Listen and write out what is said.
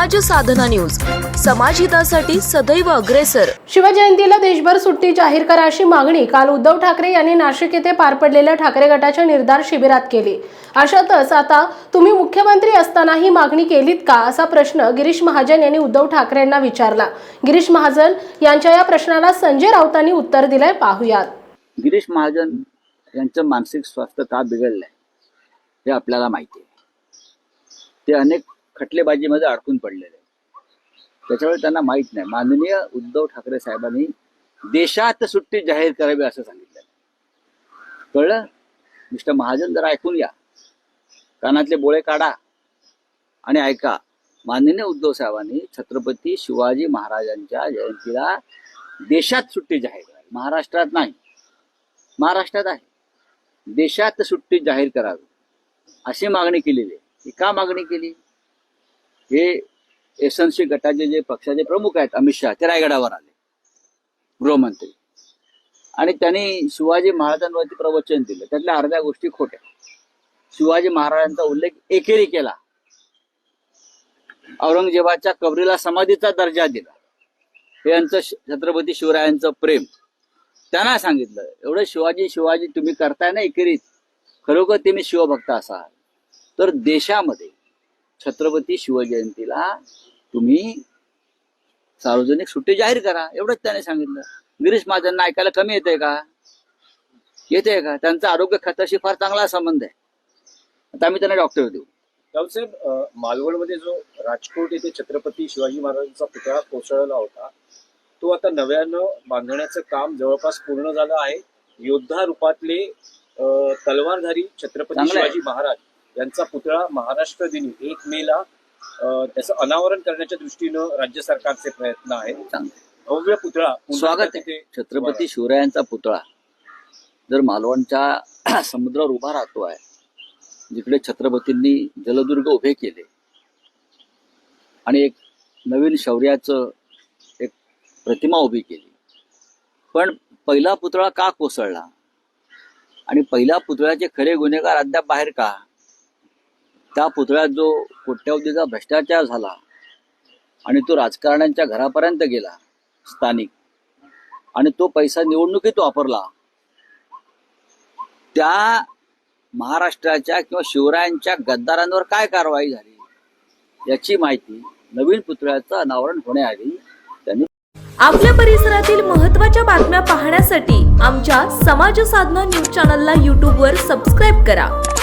साधना news. समाजहितासाठी सदैव अग्रेसर. शिवजयंतीला देशभर सुट्टी जाहीर करा अशी मागणी काल उद्धव ठाकरे यांनी नाशिक येथे पार पडलेल्या ठाकरे गटाच्या निर्धार शिबिरात केली. अशातच आता तुम्ही मुख्यमंत्री असताना ही मागणी केलीत का असा प्रश्न गिरीश महाजन यांनी उद्धव ठाकरेंना विचारला. गिरीश महाजन यांच्या या प्रश्नाला संजय राऊतांनी उत्तर दिलंय पाहुयात. गिरीश महाजन यांचं मानसिक स्वास्थ्य का बिघडलंय हे आपल्याला माहिती आहे. ते अनेक खटलेबाजीमध्ये अडकून पडलेले त्याच्यामुळे त्यांना माहीत नाही. माननीय उद्धव ठाकरे साहेबांनी देशात सुट्टी जाहीर करावी असं सांगितलं कळलं? मिस्टर महाजन जरा ऐकून या कानातले बोळे काढा आणि ऐका. माननीय उद्धव साहेबांनी छत्रपती शिवाजी महाराजांच्या जयंतीला देशात सुट्टी जाहीर करावी. महाराष्ट्रात नाही. महाराष्ट्रात आहे. देशात सुट्टी जाहीर करावी. अशी मागणी केलेली आहे. ही का मागणी केली? हे एसएनसी गटाचे जे पक्षाचे प्रमुख आहेत अमित शहा ते रायगडावर आले. गृहमंत्री. आणि त्यांनी शिवाजी महाराजांवरती प्रवचन दिलं. त्यातल्या अर्ध्या गोष्टी खोट्या. शिवाजी महाराजांचा उल्लेख एकेरी केला. औरंगजेबाच्या कबरीला समाधीचा दर्जा दिला. हे यांचं छत्रपती शिवरायांचं प्रेम. त्यांना सांगितलं एवढं शिवाजी शिवाजी तुम्ही करताय ना एकेरीत? खरोखर तुम्ही शिवभक्त असाल. तर देशामध्ये छत्रपती शिवजयंतीला तुम्ही सार्वजनिक सुट्टी जाहीर करा. एवढंच त्याने सांगितलं. गिरीश महाजनना ऐकायला कमी येते का? येते का? त्यांचा आरोग्य खात्याशी फार चांगला संबंध आहे. आता आम्ही त्यांना डॉक्टर देऊ. रावसाहेब मालवणमध्ये जो राजकोट येथे छत्रपती शिवाजी महाराजांचा पुतळा कोसळला होता तो आता नव्यानं बांधण्याचं काम जवळपास पूर्ण झालं आहे. योद्धा रूपातले तलवारधारी छत्रपती. शिवाजी महाराज यांचा पुतळा महाराष्ट्र दिनी एक मे ला त्याचं अनावरण करण्याच्या दृष्टीनं राज्य सरकारचे प्रयत्न आहेत. चांगलं. भव्य पुतळा स्वागत आहे. छत्रपती शिवरायांचा पुतळा. जर मालवणच्या समुद्रावर उभा राहतो आहे जिकडे छत्रपतींनी जलदुर्ग उभे केले आणि एक नवीन शौर्याचं एक प्रतिमा उभी केली. पण पहिला पुतळा का कोसळला? आणि पहिल्या पुतळ्याचे खरे गुन्हेगार अद्याप बाहेर का? त्या पुतळ्यात जो कोट्यावधीचा भ्रष्टाचार झाला आणि तो राजकारण्यांच्या घरापर्यंत गेला स्थानिक आणि तो पैसा निवडणुकीत वापरला त्या महाराष्ट्राच्या किंवा शिवरायांच्या गद्दारांवर काय कारवाई झाली याची माहिती नवीन पुतळ्याचं अनावरण होण्याआधी त्यांनी आपल्या परिसरातील महत्त्वाच्या बातम्या पाहण्यासाठी आमच्या समाज साधना न्यूज चॅनलला यूट्यूबवर सबस्क्राईब करा.